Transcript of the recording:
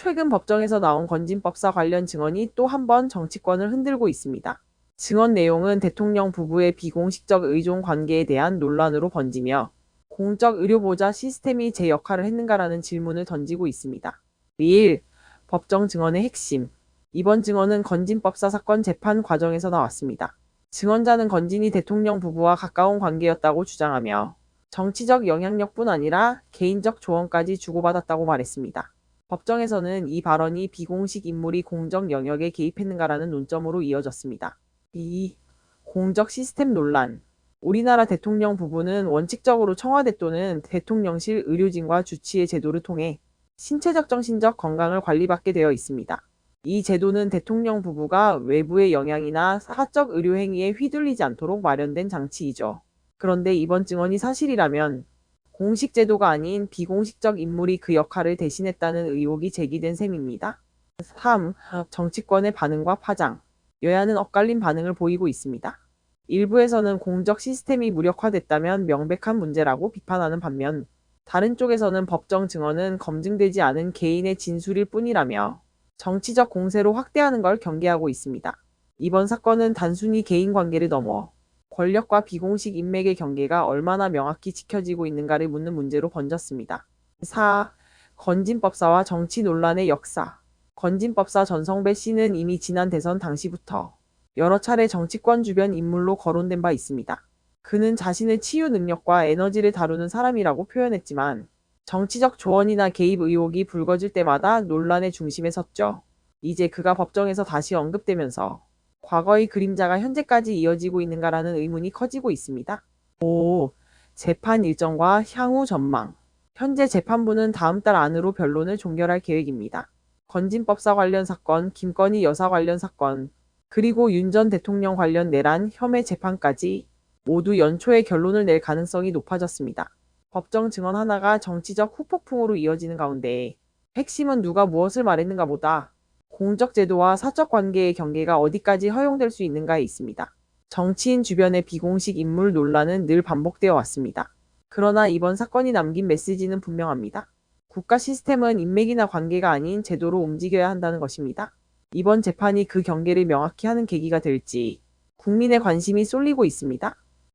최근 법정에서 나온 건진법사 관련 증언이 또 한 번 정치권을 흔들고 있습니다. 증언 내용은 대통령 부부의 비공식적 의존 관계에 대한 논란으로 번지며 공적 의료보자 시스템이 제 역할을 했는가라는 질문을 던지고 있습니다. 2일 법정 증언의 핵심 이번 증언은 건진법사 사건 재판 과정에서 나왔습니다. 증언자는 건진이 대통령 부부와 가까운 관계였다고 주장하며 정치적 영향력뿐 아니라 개인적 조언까지 주고받았다고 말했습니다. 법정에서는 이 발언이 비공식 인물이 공적 영역에 개입했는가라는 논점으로 이어졌습니다. 2. 공적 시스템 논란 우리나라 대통령 부부는 원칙적으로 청와대 또는 대통령실 의료진과 주치의 제도를 통해 신체적 정신적 건강을 관리받게 되어 있습니다. 이 제도는 대통령 부부가 외부의 영향이나 사적 의료 행위에 휘둘리지 않도록 마련된 장치이죠. 그런데 이번 증언이 사실이라면 공식 제도가 아닌 비공식적 인물이 그 역할을 대신했다는 의혹이 제기된 셈입니다. 3. 정치권의 반응과 파장. 여야는 엇갈린 반응을 보이고 있습니다. 일부에서는 공적 시스템이 무력화됐다면 명백한 문제라고 비판하는 반면 다른 쪽에서는 법정 증언은 검증되지 않은 개인의 진술일 뿐이라며 정치적 공세로 확대하는 걸 경계하고 있습니다. 이번 사건은 단순히 개인 관계를 넘어 권력과 비공식 인맥의 경계가 얼마나 명확히 지켜지고 있는가를 묻는 문제로 번졌습니다. 4. 건진법사와 정치 논란의 역사. 건진법사 전성배 씨는 이미 지난 대선 당시부터 여러 차례 정치권 주변 인물로 거론된 바 있습니다. 그는 자신의 치유 능력과 에너지를 다루는 사람이라고 표현했지만 정치적 조언이나 개입 의혹이 불거질 때마다 논란의 중심에 섰죠. 이제 그가 법정에서 다시 언급되면서 과거의 그림자가 현재까지 이어지고 있는가라는 의문이 커지고 있습니다. 5. 재판 일정과 향후 전망. 현재 재판부는 다음 달 안으로 변론을 종결할 계획입니다. 건진법사 관련 사건, 김건희 여사 관련 사건, 그리고 윤 전 대통령 관련 내란 혐의 재판까지 모두 연초에 결론을 낼 가능성이 높아졌습니다. 법정 증언 하나가 정치적 후폭풍으로 이어지는 가운데 핵심은 누가 무엇을 말했는가 보다 공적 제도와 사적 관계의 경계가 어디까지 허용될 수 있는가에 있습니다. 정치인 주변의 비공식 인물 논란은 늘 반복되어 왔습니다. 그러나 이번 사건이 남긴 메시지는 분명합니다. 국가 시스템은 인맥이나 관계가 아닌 제도로 움직여야 한다는 것입니다. 이번 재판이 그 경계를 명확히 하는 계기가 될지 국민의 관심이 쏠리고 있습니다.